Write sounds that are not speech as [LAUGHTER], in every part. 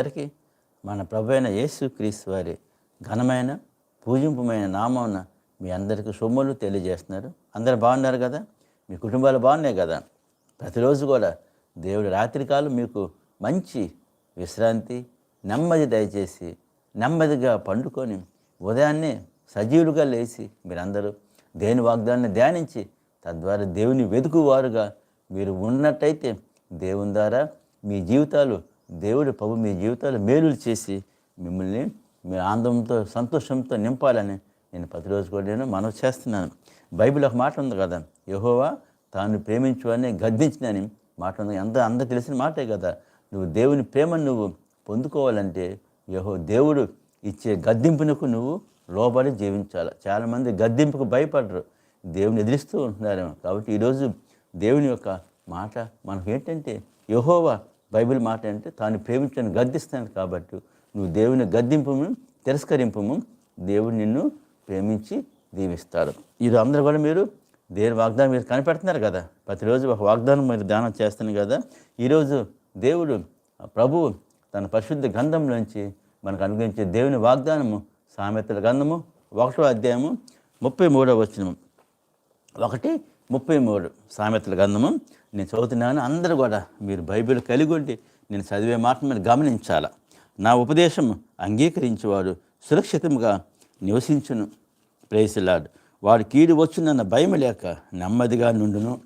అందరికీ మన ప్రభు అయిన యేసు క్రీస్తు వారి ఘనమైన పూజింపుమైన నామమున మీ అందరికీ సొమ్ములు తెలియజేస్తున్నారు. అందరు బాగున్నారు కదా? మీ కుటుంబాలు బాగున్నాయి కదా? ప్రతిరోజు కూడా దేవుడు రాత్రికాలం మీకు మంచి విశ్రాంతి నెమ్మది దయచేసి నెమ్మదిగా పండుకొని ఉదయాన్నే సజీవులుగా లేచి మీరందరూ దేని వాగ్దాన్ని ధ్యానించి తద్వారా దేవుని వెతుకువారుగా మీరు ఉన్నట్టయితే దేవుని ద్వారా మీ జీవితాలు దేవుడి ప్రభు మీ జీవితాలు మేలులు చేసి మిమ్మల్ని మీ ఆనందంతో సంతోషంతో నింపాలని నేను ప్రతిరోజు కూడా నేను మనవి చేస్తున్నాను. బైబిల్ ఒక మాట ఉంది కదా యహోవా తాను ప్రేమించువని గద్దించినని మాట ఉంది. ఎంత అందరూ తెలిసిన మాటే కదా నువ్వు దేవుని ప్రేమను నువ్వు పొందుకోవాలంటే యహో దేవుడు ఇచ్చే గద్దింపునకు నువ్వు లోబడి జీవించాలి. చాలామంది గద్దింపుకు భయపడరు దేవుని ఎదిరిస్తూ ఉంటున్నారేమో. కాబట్టి ఈరోజు దేవుని యొక్క మాట మనకు ఏంటంటే యహోవా బైబిల్ మాట అంటే తాను ప్రేమించని గద్దిస్తాను కాబట్టి నువ్వు దేవుని గద్దింపము తిరస్కరింపము దేవుడు నిన్ను ప్రేమించి దీవిస్తాడు. ఇది అందరూ కూడా మీరు దేవుని వాగ్దానం మీరు కనిపెడుతున్నారు కదా. ప్రతిరోజు ఒక వాగ్దానం మీరు దానం చేస్తాను కదా. ఈరోజు దేవుడు ప్రభువు తన పరిశుద్ధ గ్రంథంలోంచి మనకు అనుగ్రహించే దేవుని వాగ్దానము సామెతల గ్రంథము ఒకటో అధ్యాయము ముప్పై మూడవ వచనము. ఒకటి ముప్పై మూడు సామెతల గంధము నేను చదువుతున్నాను. అందరూ కూడా మీరు బైబిల్ కలిగి ఉండి నేను చదివే మాట మీరు గమనించాల. నా ఉపదేశం అంగీకరించేవాడు సురక్షితంగా నివసించును. ప్రేసిలాడు వాడు కీడు వచ్చునన్న భయం లేక నెమ్మదిగా నుండును.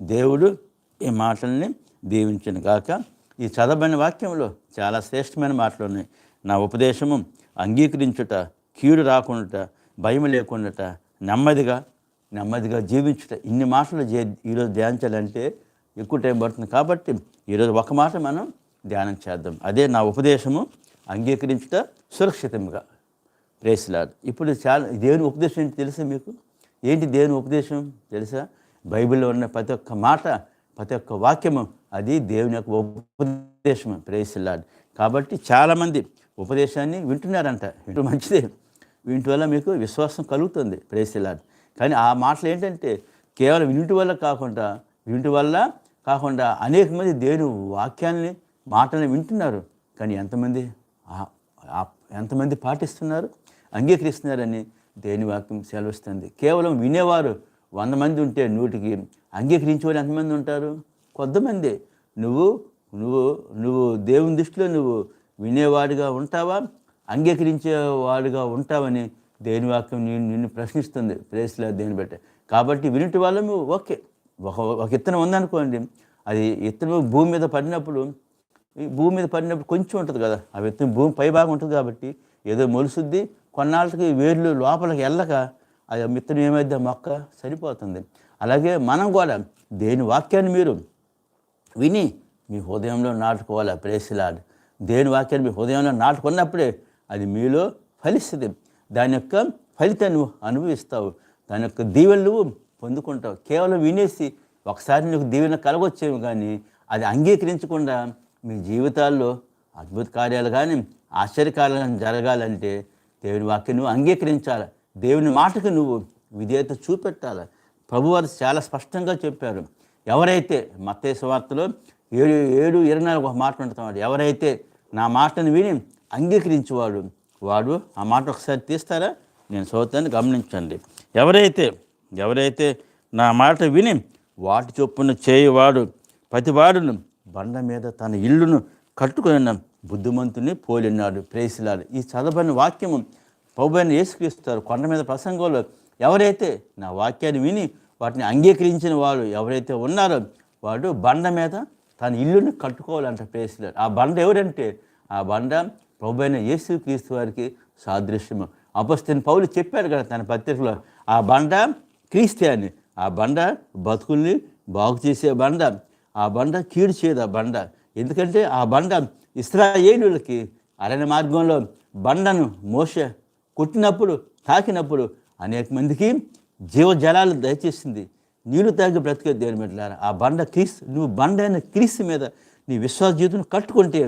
దేవుడు ఈ మాటల్ని దీవించను కాక ఈ చదవని వాక్యంలో చాలా శ్రేష్టమైన మాటలు ఉన్నాయి. నా ఉపదేశము అంగీకరించుట కీడు రాకుండా భయం లేకుండాట నెమ్మదిగా నెమ్మదిగా జీవించుట. ఇన్ని మాటలు జే ఈరోజు ధ్యానించాలంటే ఎక్కువ టైం పడుతుంది కాబట్టి ఈరోజు ఒక మాట మనం ధ్యానం చేద్దాం. అదే నా ఉపదేశము. అంగీకరించుట సురక్షితంగా ప్రేసిలాడు ఇప్పుడు చాలా దేవుని ఉపదేశం ఏంటి తెలుసా మీకు? ఏంటి దేవుని ఉపదేశం తెలుసా? బైబిల్లో ఉన్న ప్రతి ఒక్క మాట ప్రతి ఒక్క వాక్యము అది దేవుని యొక్క ఉపదేశం ప్రేసిలాడు కాబట్టి చాలామంది ఉపదేశాన్ని వింటున్నారంట. వింటూ మంచిదే. వీటి వల్ల మీకు విశ్వాసం కలుగుతుంది. ప్రేసిలాడు కానీ ఆ మాటలు ఏంటంటే కేవలం వినుటి వల్ల కాకుండా వింటి వల్ల కాకుండా అనేక మంది దేవుని వాక్యాన్ని మాటలను వింటున్నారు. కానీ ఎంతమంది ఎంతమంది పాటిస్తున్నారు? అంగీకరిస్తున్నారని దేని వాక్యం సెలవిస్తుంది. కేవలం వినేవారు వంద మంది ఉంటే నూటికి అంగీకరించేవాడు ఎంతమంది ఉంటారు? కొద్దిమంది నువ్వు నువ్వు నువ్వు దేవుని దృష్టిలో నువ్వు వినేవాడిగా ఉంటావా? అంగీకరించేవాడిగా ఉంటావని దేని వాక్యం నిన్ను నిన్ను ప్రశ్నిస్తుంది. ప్రేస్లో దేని బట్టి కాబట్టి వినిటి వాళ్ళము ఓకే. ఒక ఒక ఇత్తనం ఉందనుకోండి. అది ఇత్తనం భూమి మీద పడినప్పుడు భూమి మీద పడినప్పుడు కొంచెం ఉంటుంది కదా. ఆ విత్తనం భూమి పై భాగం ఉంటుంది కాబట్టి ఏదో మొలుసుద్ది కొన్నాళ్ళకి వేర్లు లోపలికి వెళ్ళక అది మిత్రం విత్తనం మొక్క సరిపోతుంది. అలాగే మనం కూడా దేని వాక్యాన్ని మీరు విని మీ హృదయంలో నాటుకోవాలి? ప్రేసిలాడ్ దేని వాక్యాన్ని మీ హృదయంలో నాటుకున్నప్పుడే అది మీలో ఫలిస్తుంది. దాని యొక్క ఫలితాన్ని నువ్వు అనుభవిస్తావు. దాని యొక్క దీవెనలు నువ్వు పొందుకుంటావు. కేవలం వినేసి ఒకసారి నీకు దీవెన కలగొచ్చేవి కానీ అది అంగీకరించకుండా మీ జీవితాల్లో అద్భుత కార్యాలు కానీ ఆశ్చర్యకార్యాలు జరగాలంటే దేవుని వాక్యం నువ్వు అంగీకరించాలి. దేవుని మాటకు నువ్వు విధేయత చూపెట్టాలి. ప్రభువారు చాలా స్పష్టంగా చెప్పారు. ఎవరైతే మత్తయి వార్తలో ఏడు ఏడు ఇరవై నాలుగు ఒక మాట ఉంటున్నాడు ఎవరైతే నా మాటను విని అంగీకరించేవాడు వాడు ఆ మాట ఒకసారి తీస్తారా? నేను చదువుతాను గమనించండి. ఎవరైతే ఎవరైతే నా మాట విని వాటి చొప్పున చేయవాడు ప్రతివాడును బండ మీద తన ఇల్లును కట్టుకున్న బుద్ధిమంతుని పోలిన్నాడు ప్రేసిలాడు. ఈ చదవని వాక్యము పౌబైన యేసుక్రీస్తారు కొండ మీద ప్రసంగంలో ఎవరైతే నా వాక్యాన్ని విని వాటిని అంగీకరించిన వాళ్ళు ఎవరైతే ఉన్నారో వాడు బండ మీద తన ఇల్లుని కట్టుకోవాలంట ప్రేసిలాడు. ఆ బండ ఎవరంటే? ఆ బండ ప్రభువైన యేసు క్రీస్తు వారికి సాదృశ్యము. అపస్తుని పౌలు చెప్పాడు కదా తన పత్రికలో ఆ బండ క్రీస్తే అని ఆ బండ బతుకుల్ని బాగు చేసే బండ ఆ బండ కీడు చేయదు ఆ బండ. ఎందుకంటే ఆ బండ ఇస్రాయేలులకి అరణ్య మార్గంలో బండను మోస కొట్టినప్పుడు తాకినప్పుడు అనేక మందికి జీవజలాలు దయచేసింది. నీళ్ళు తాగి బ్రతికే దేవుని పెట్టారు ఆ బండ క్రీస్ నువ్వు బండ అయిన క్రీస్తు మీద నీ విశ్వాస జీవితం కట్టుకుంటే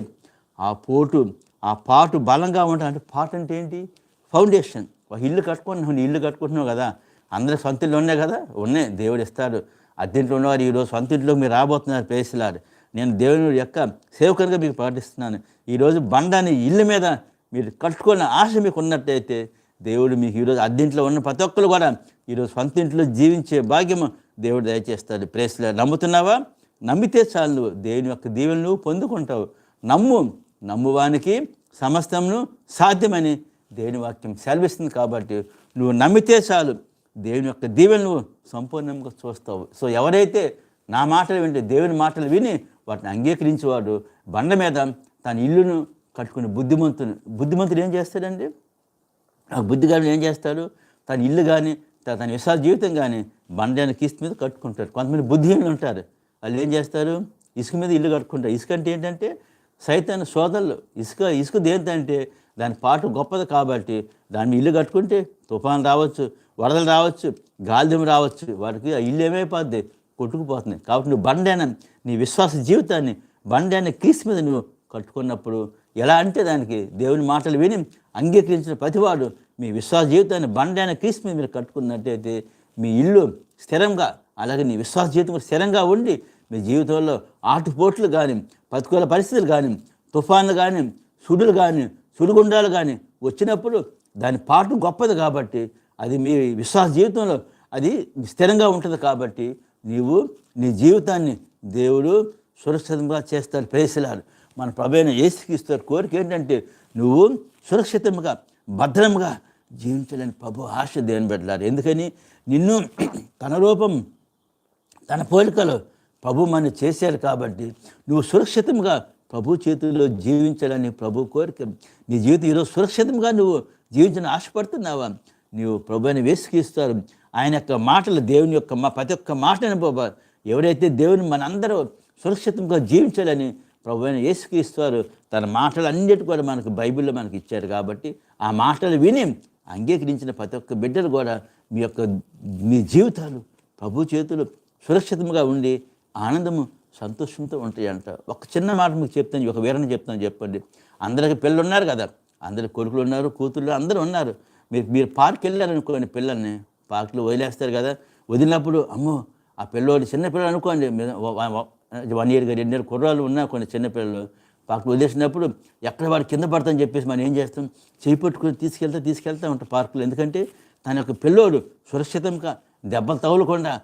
ఆ పోటు ఆ పాటు బలంగా ఉంటా అంటే పాటు అంటే ఏంటి? ఫౌండేషన్. ఒక ఇల్లు కట్టుకుంటున్నావు ఇల్లు కట్టుకుంటున్నావు కదా. అందరి సొంత ఇల్లు ఉన్నాయి కదా? ఉన్నాయి. దేవుడు ఇస్తాడు. అద్దెంట్లో ఉన్నవారు ఈరోజు సొంత ఇంట్లో మీరు రాబోతున్నారు పేసిలాడు నేను దేవుని యొక్క సేవకునిగా మీకు ప్రకటిస్తున్నాను. ఈరోజు బండాన్ని ఇల్లు మీద మీరు కట్టుకున్న ఆశ మీకు ఉన్నట్టయితే దేవుడు మీకు ఈరోజు అద్దెంట్లో ఉన్న ప్రతి ఒక్కరు కూడా ఈరోజు సొంత ఇంట్లో జీవించే భాగ్యము దేవుడు దయచేస్తాడు. ప్రేసులు నమ్ముతున్నావా? నమ్మితే చాలు. నువ్వు దేవుని యొక్క దీవెనలు నువ్వు పొందుకుంటావు. నమ్ము. నమ్మువానికి సమస్తమును సాధ్యమని దేవుని వాక్యం సెలవిస్తుంది కాబట్టి నువ్వు నమ్మితే చాలు. దేవుని యొక్క దీవెను నువ్వు సంపూర్ణంగా చూస్తావు. సో ఎవరైతే నా మాటలు వింటే దేవుని మాటలు విని వాటిని అంగీకరించేవాడు బండ మీద తన ఇల్లును కట్టుకుని బుద్ధిమంతుని బుద్ధిమంతుడు ఏం చేస్తాడండి? ఆ బుద్ధిగాడు ఏం చేస్తాడు? తన ఇల్లు కానీ తన విశాల జీవితం కానీ బండని కిస్తు మీద కట్టుకుంటారు కొంతమంది బుద్ధిహీనులు ఉంటారు. వాళ్ళు ఏం చేస్తారు? ఇసుక మీద ఇల్లు కట్టుకుంటారు. ఇసుక అంటే ఏంటంటే సైతాన్ని సోదరులు ఇసుక ఇసుక దేంతంటే దాని పాటు గొప్పది కాబట్టి దాని ఇల్లు కట్టుకుంటే తుఫాన్ రావచ్చు వరదలు రావచ్చు గాలిదుమ రావచ్చు వాడికి ఆ ఇల్లు ఏమైపోద్ది? కొట్టుకుపోతుంది. కాబట్టి నువ్వు బండైన నీ విశ్వాస జీవితాన్ని బండైన క్రీస్ మీద నువ్వు కట్టుకున్నప్పుడు ఎలా అంటే దానికి దేవుని మాటలు విని అంగీకరించిన ప్రతివాడు మీ విశ్వాస జీవితాన్ని బండైన క్రీస్ మీద మీరు కట్టుకున్నట్టయితే మీ ఇల్లు స్థిరంగా అలాగే నీ విశ్వాస జీవితం స్థిరంగా ఉండి మీ జీవితంలో ఆటుపోట్లు కానీ ప్రతికూల పరిస్థితులు కానీ తుఫాన్లు కానీ సుడులు కానీ సుడిగుండాలు కానీ వచ్చినప్పుడు దాని పాటు గొప్పది కాబట్టి అది మీ విశ్వాస జీవితంలో అది స్థిరంగా ఉంటుంది కాబట్టి నీవు నీ జీవితాన్ని దేవుడు సురక్షితంగా చేస్తాడు. ప్రేసలాడు. మన ప్రభైన ఏసుకిస్తారు కోరిక ఏంటంటే నువ్వు సురక్షితంగా భద్రంగా జీవించాలని ప్రభు ఆశ దేవుని పెట్టారు ఎందుకని? నిన్ను [CLEARS THROAT] తన రూపం తన పోలికలో ప్రభు మన చేశారు కాబట్టి నువ్వు సురక్షితంగా ప్రభు చేతుల్లో జీవించాలని ప్రభు కోరిక. నీ జీవితం ఈరోజు సురక్షితంగా నువ్వు జీవించిన ఆశపడుతున్నావా? నీవు ప్రభు అని వేసుకిస్తారు ఆయన యొక్క మాటలు దేవుని యొక్క మా ప్రతి ఒక్క మాటని బాబా ఎవరైతే దేవుని మనందరూ సురక్షితంగా జీవించాలని ప్రభు అయిన యేసుక్రీస్తారు తన మాటలు అన్నిటి కూడా మనకు బైబిల్లో మనకి ఇచ్చారు కాబట్టి ఆ మాటలు విని అంగీకరించిన ప్రతి ఒక్క బిడ్డలు కూడా మీ యొక్క మీ జీవితాలు ప్రభు చేతులు సురక్షితంగా ఉండి ఆనందము సంతోషంతో ఉంటాయంట. ఒక చిన్న మాట మీకు చెప్తాను ఒక వీరని చెప్తాను చెప్పండి. అందరికి పిల్లలు ఉన్నారు కదా. అందరి కొడుకులు ఉన్నారు కూతుళ్ళు అందరూ ఉన్నారు. మీరు మీరు పార్క్ వెళ్ళారనుకోండి పిల్లల్ని. పార్క్లో వదిలేస్తారు కదా. వదిలినప్పుడు అమ్మో ఆ పిల్లోడు చిన్న పిల్లలు అనుకోండి. వన్ ఇయర్ రెండు ఇయర్ కుర్రాళ్ళు ఉన్నా కొన్ని చిన్నపిల్లలు పార్క్ వదిలేసినప్పుడు ఎక్కడ వాడు కింద పడతాని చెప్పేసి మనం ఏం చేస్తాం? చేయి పట్టుకుని తీసుకెళ్తా తీసుకెళ్తా ఉంటాం పార్కులు ఎందుకంటే తన యొక్క పిల్లోడు సురక్షితంగా దెబ్బలు తగులకుండా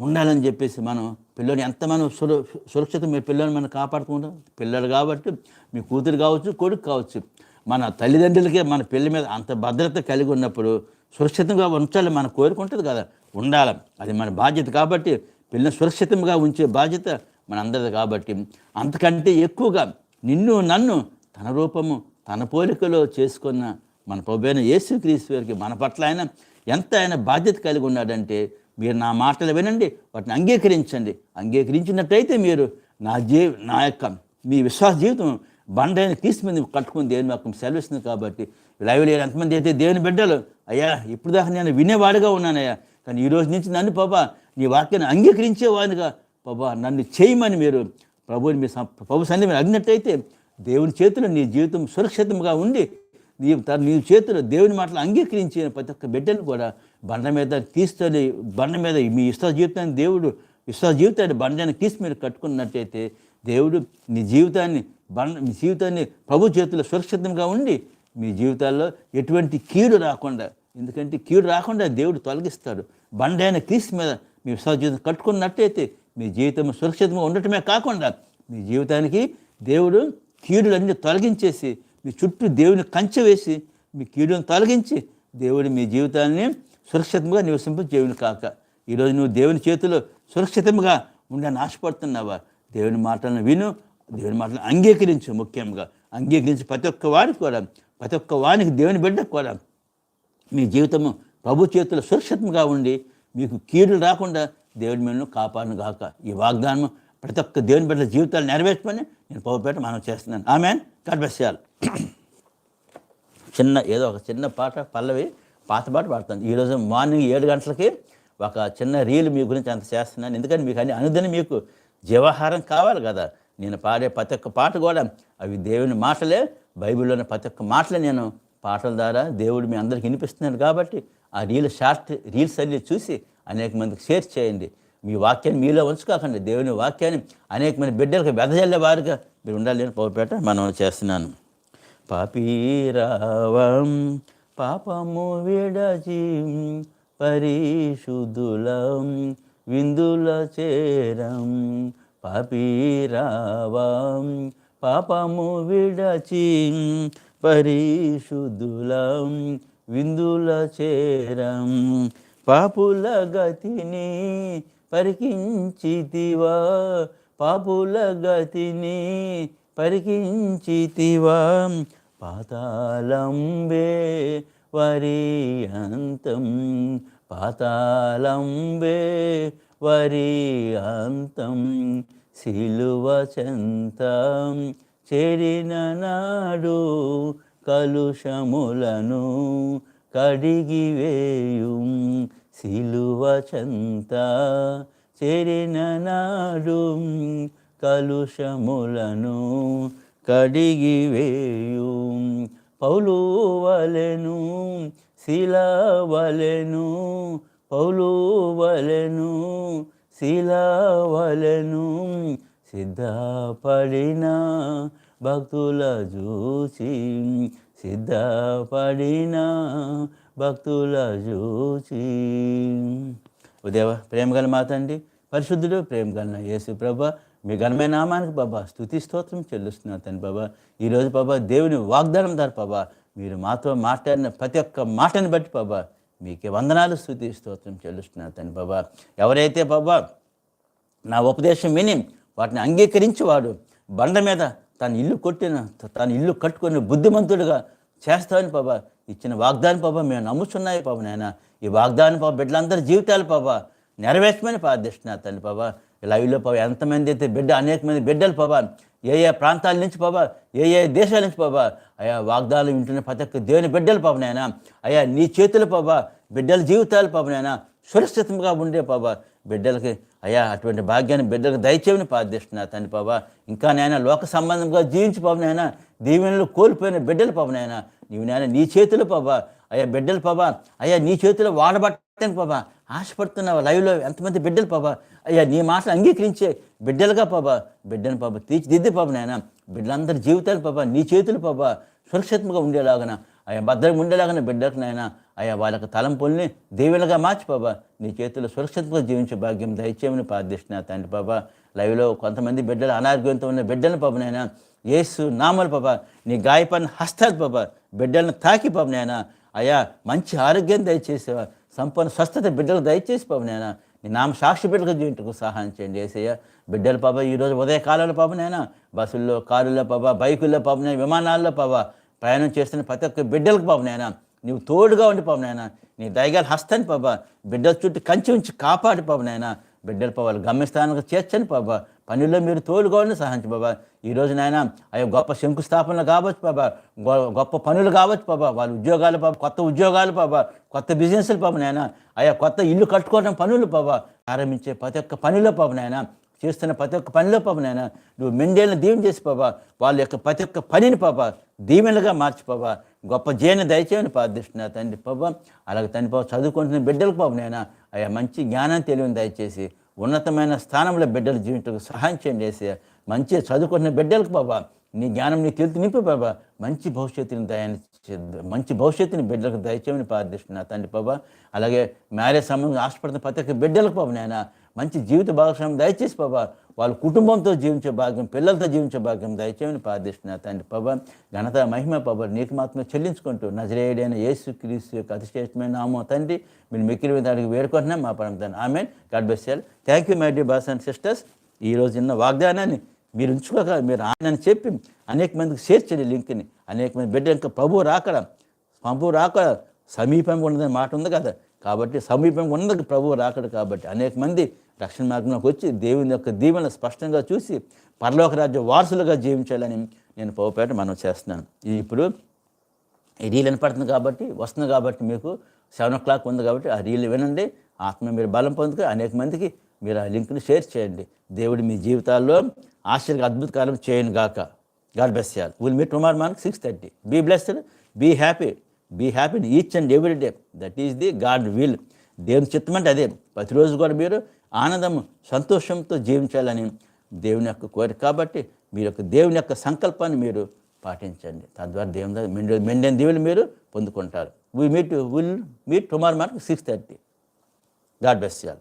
ఉండాలని చెప్పేసి మనం పిల్లల్ని ఎంత మనం సుర సురక్షితం మీ పిల్లల్ని మనం కాపాడుకుంటాం? పిల్లలు కాబట్టి మీ కూతురు కావచ్చు కొడుకు కావచ్చు. మన తల్లిదండ్రులకే మన పిల్లల మీద అంత భద్రత కలిగి ఉన్నప్పుడు సురక్షితంగా ఉంచాలి మనం కోరుకుంటుంది కదా. ఉండాలి. అది మన బాధ్యత కాబట్టి పిల్లల్ని సురక్షితంగా ఉంచే బాధ్యత మనందరిది కాబట్టి అంతకంటే ఎక్కువగా నిన్ను నన్ను తన రూపము తన పోలికలో చేసుకున్న మన ప్రభుత్వ యేసుక్రీస్తు వారికి మన పట్ల ఆయన ఎంత ఆయన బాధ్యత కలిగి ఉన్నాడంటే మీరు నా మాటలు వినండి వాటిని అంగీకరించండి. అంగీకరించినట్టయితే మీరు నా జీ నా యొక్క మీ విశ్వాస జీవితం బండైన తీసుకుని కట్టుకుని దేవుని మాకు సెలవిస్తుంది కాబట్టి లైవ్ లేరు ఎంతమంది అయితే దేవుని బిడ్డలు అయ్యా ఇప్పుడు దాకా నేను వినేవాడుగా ఉన్నానయ్యా కానీ ఈ రోజు నుంచి నన్ను పాపా నీ వాక్యాన్ని అంగీకరించేవాడిగా పాపా నన్ను చేయమని మీరు ప్రభుని మీ ప్రభు సన్ని మీరు అడిగినట్టయితే దేవుని చేతిలో నీ జీవితం సురక్షితంగా ఉండి నీ తన నీ చేతిలో దేవుని మాటలు అంగీకరించిన ప్రతి ఒక్క బిడ్డను కూడా బండ మీద తీసుకొని బండ మీద మీ ఇష్ట జీవితాన్ని దేవుడు ఇష్ట జీవితాన్ని బండని తీసి మీరు కట్టుకున్నట్టయితే దేవుడు నీ జీవితాన్ని బండ మీ జీవితాన్ని ప్రభు చేతిలో సురక్షితంగా ఉండి మీ జీవితాల్లో ఎటువంటి కీడు రాకుండా ఎందుకంటే కీడు రాకుండా దేవుడు తొలగిస్తాడు. బండైన క్రీస్తు మీద మీ విశ్వాస జీవితం కట్టుకున్నట్టయితే మీ జీవితం సురక్షితంగా ఉండటమే కాకుండా మీ జీవితానికి దేవుడు కీడులన్నీ తొలగించేసి మీ చుట్టూ దేవుని కంచె వేసి మీ కీడును తొలగించి దేవుడు మీ జీవితాన్ని సురక్షితంగా నివసింపు దేవుని కాక. ఈరోజు నువ్వు దేవుని చేతిలో సురక్షితంగా ఉండని ఆశపడుతున్నావా? దేవుని మాటలను విను దేవుని మాటలను అంగీకరించు ముఖ్యంగా. అంగీకరించి ప్రతి ఒక్క వాడికి కూడా ప్రతి ఒక్క వానికి దేవుని బిడ్డకు కూడా. మీ జీవితము ప్రభు చేతిలో సురక్షితంగా ఉండి మీకు కీడు రాకుండా దేవుడి మిమ్మల్ని కాపాడును గాక. ఈ వాగ్దానం ప్రతి ఒక్క దేవుని బిడ్డల జీవితాలు నెరవేర్చమని నేను ప్రభుపేట మనం చేస్తున్నాను. ఆమె కడ్బస్యాలు చిన్న ఏదో ఒక చిన్న పాట పల్లవి. పాత పాట పాడతాను ఈరోజు మార్నింగ్ ఏడు గంటలకి ఒక చిన్న రీల్ మీ గురించి అంత చేస్తున్నాను. ఎందుకంటే మీకు అన్ని అనుదినం మీకు జీవాహారం కావాలి కదా. నేను పాడే ప్రతి ఒక్క పాట కూడా అవి దేవుని మాటలే. బైబిల్లోని ప్రతి ఒక్క మాటలే నేను పాటల ద్వారా దేవుడు మీ అందరికి వినిపిస్తున్నాడు కాబట్టి ఆ రీల్ షార్ట్ రీల్స్ అన్ని చూసి అనేక మందికి షేర్ చేయండి. మీ వాక్యాన్ని మీలో ఉంచుకోకండి. దేవుని వాక్యాన్ని అనేకమైన బిడ్డలకు వెదజల్లే వారుగా మీరు ఉండాలి అని పౌపేట మనం చేస్తున్నాను. పాపీరావం పాపము విడచి పరిశుద్ధులం విందుల చేరం పాపీరావం పాపము విడచి పరిశుద్ధులం విందుల చేరం పాపుల గతిని పరికించితివా పాపుల గతిని పరికించితివా. పాతాళంబే వరి అంతం పాతాళంబే వరి అంతం సిలువ చెంతం చేరిన నాడు కలుషములను కడిగివేయు సిలువ చెంత చేరిన నాడు కలుషములను కడిగివేయు పౌలు వలెను శిలవలెను పౌలు వలెను శిలవలెను సిద్ధపడిన భక్తుల చూచి సిద్ధపడిన భక్తుల చూచి. ఉదేవ ప్రేమ గల మాతండి పరిశుద్ధుడు ప్రేమ గల యేసు ప్రభ మీ ఘనమైన నామానికి బాబా స్థుతి స్తోత్రం చెల్లిస్తున్నారు తండ్రి బాబా. ఈరోజు బాబా దేవుని వాగ్దానం దారు బాబా మీరు మాతో మాట్లాడిన ప్రతి ఒక్క మాటని బట్టి బాబా మీకే వందనాలు స్థుతి స్తోత్రం చెల్లిస్తున్నారు తండ్రి బాబా. ఎవరైతే బాబా నా ఉపదేశం విని వాటిని అంగీకరించేవాడు బండ మీద తన ఇల్లు కొట్టిన తన ఇల్లు కట్టుకొని బుద్ధిమంతుడిగా చేస్తామని బాబా ఇచ్చిన వాగ్దానం బాబా మేము నమ్ముతున్నాయి పాప నాయన. ఈ వాగ్దానం పాప బిడ్డలందరి జీవితాలు బాబా నెరవేర్చమని ప్రార్థిస్తున్నారు తండ్రి బాబా. లైవ్లో పాప ఎంతమంది అయితే బిడ్డ అనేక మంది బిడ్డలు పాపా ఏ ఏ ప్రాంతాల నుంచి పాపా ఏ ఏ దేశాల నుంచి పాపా అయా వాగ్దానం వింటున్న ప్రతి ఒక్క దేవుని బిడ్డలు పాప నాయన. అయా నీ చేతులు పాపా బిడ్డల జీవితాలు పాప నాయన. సురక్షితంగా ఉండే పాప బిడ్డలకి అయ్యా అటువంటి భాగ్యాన్ని బిడ్డలకు దయచేయని ప్రార్థిస్తున్నా తండ్రి పాపా ఇంకా నాయన లోక సంబంధంగా జీవించి పాప నాయన. దీవెనలు కోల్పోయిన బిడ్డలు పాప నాయన. నీవు నాయన నీ చేతులు పాప అయ్యా బిడ్డలు పాపా అయ్యా నీ చేతిలో వాడబట్టని పాపా ఆశపడుతున్నావా? లైవ్లో ఎంతమంది బిడ్డలు పాపా అయ్యా నీ మాటలు అంగీకరించే బిడ్డలుగా పాపా బిడ్డను పాప తీర్చిదిద్ది పాప నాయన. బిడ్డలందరి జీవితాలు పాప నీ చేతులు పాప సురక్షితంగా ఉండేలాగన అయ్యా భద్రంగా ఉండేలాగానే బిడ్డలకు నాయన అయ్యా వాళ్ళకి తలంపుల్ని దేవులుగా మార్చి బాబా నీ చేతుల్లో సురక్షితంగా జీవించే భాగ్యం దయచేయమని ప్రార్థిస్తున్నా తండ్రి బాబా లైవ్లో కొంతమంది బిడ్డలు అనారోగ్యంతో ఉన్న బిడ్డల పాపనైనా ఏసు నామలు పాప నీ గాయపడిన హస్తాలు పాప బిడ్డలను తాకి పాపనైనా అయ్యా మంచి ఆరోగ్యం దయచేసేవా సంపూర్ణ స్వస్థత బిడ్డలకు దయచేసి పాప నేను నీ నామ సాక్షి బిడ్డలకు జీవించకు సహాయం చేయండి. ఏసయ్య బిడ్డల పాప ఈరోజు ఉదయ కాలంలో పాప బస్సుల్లో కారుల్లో పాప బైకుల్లో పాప విమానాల్లో పాప ప్రయాణం చేస్తున్న ప్రతి ఒక్క బిడ్డలకు పాప నాయన నీవు తోడుగా ఉండి పాప నాయన నీ దయగాల హస్తాన్ని పాప బిడ్డల చుట్టూ కంచి ఉంచి కాపాడి పాప నాయన బిడ్డల పోవాలి గమ్యస్థానానికి చేర్చని బాబా. పనుల్లో మీరు తోడుగా ఉండి సహాయించు బాబా. ఈ రోజు నాయన అయ్యో గొప్ప శంకుస్థాపనలు కావచ్చు బాబా. గొప్ప పనులు కావచ్చు బాబా. వాళ్ళ ఉద్యోగాలు పాప కొత్త ఉద్యోగాలు బాబా. కొత్త బిజినెస్లు పాప నాయన. అయ్యా కొత్త ఇల్లు కట్టుకోవడం పనులు బాబా. ప్రారంభించే ప్రతి ఒక్క పనిలో పాప నాయన. చేస్తున్న ప్రతి ఒక్క పనిలో పాప నాయన నువ్వు మెండేళ్ళని దీవెన చేసి పాపా వాళ్ళ యొక్క ప్రతి ఒక్క పనిని పాప దీవెనలుగా మార్చి పాపా గొప్ప జయని దయచేయని ప్రార్థిస్తున్నా తండ్రి పాప అలాగే తండ్రి పాప చదువుకుంటున్న బిడ్డలకు పాప నాయన అయ్యా మంచి జ్ఞానం తెలివిని దయచేసి ఉన్నతమైన స్థానంలో బిడ్డలు జీవించడానికి సహాయం చేయండి వేసి మంచి చదువుకుంటున్న బిడ్డలకు బాబా నీ జ్ఞానం నీ తెలుసు నింపి బాబా మంచి భవిష్యత్తుని దయాన్ని మంచి భవిష్యత్తుని బిడ్డలకు దయచేయమని ప్రార్థిస్తున్నా తండ్రి బాబా అలాగే మ్యారేజ్ సంబంధం ఆశపడుతున్న ప్రతి ఒక్క బిడ్డలకు బాబు నాయన మంచి జీవిత భాగస్వామ్యం దయచేసి ప్రభా వాళ్ళ కుటుంబంతో జీవించే భాగ్యం పిల్లలతో జీవించే భాగ్యం దయచేయమని ప్రార్థిస్తున్నా తండ్రి ప్రభా. ఘనత మహిమ ప్రభా నీకు మాత్రమే చెల్లించుకుంటూ నజరేయుడైన యేసు క్రీస్తు యొక్క అతిశ్రేష్టమైన నామో తండ్రి మీరు మిక్కిరి మీద అడిగి వేడుకుంటున్నాం మా పరమతాను ఆమె God bless thank you my dear boss and sisters ఈ రోజు ఉన్న వాగ్దానాన్ని మీరు ఉంచుకోక మీరు ఆయన చెప్పి అనేక మందికి షేర్ చేయండి లింక్ని. అనేక మంది బిడ్డ ఇంకా ప్రభు రాకడం ప్రభు రాకడ సమీపంగా ఉన్నదని మాట ఉంది కదా. కాబట్టి సమీపంగా ఉన్నది ప్రభువు రాకడు కాబట్టి అనేక మంది రక్షణ మార్గంలోకి వచ్చి దేవుని యొక్క దీవెన స్పష్టంగా చూసి పరలోక రాజ్య వారసులుగా జీవించాలని నేను పోపేట మనం చేస్తున్నాను. ఇది ఇప్పుడు ఈ రీల్ వినపడుతుంది కాబట్టి వస్తుంది కాబట్టి మీకు సెవెన్ ఓ క్లాక్ ఉంది కాబట్టి ఆ రీల్ వినండి. ఆత్మ మీరు బలం పొందుకు అనేక మందికి మీరు ఆ లింక్ని షేర్ చేయండి. దేవుడు మీ జీవితాల్లో ఆశ్చర్య అద్భుతకాలం చేయను గాక గాడ్ బెస్ చేయాలి will meet tomorrow mark six thirty be blessed be happy be happy each and every day that is the God will దేవుని చిత్తం అంటే అదే. ప్రతిరోజు కూడా మీరు ఆనందం సంతోషంతో జీవించాలని దేవుని యొక్క కోరిక. కాబట్టి మీ యొక్క దేవుని యొక్క సంకల్పాన్ని మీరు పాటించండి. తద్వారా దేవుని మెండు మెండైన దీవులు మీరు పొందుకుంటారు. We meet will meet tomorrow mark six thirty God best చేయాలి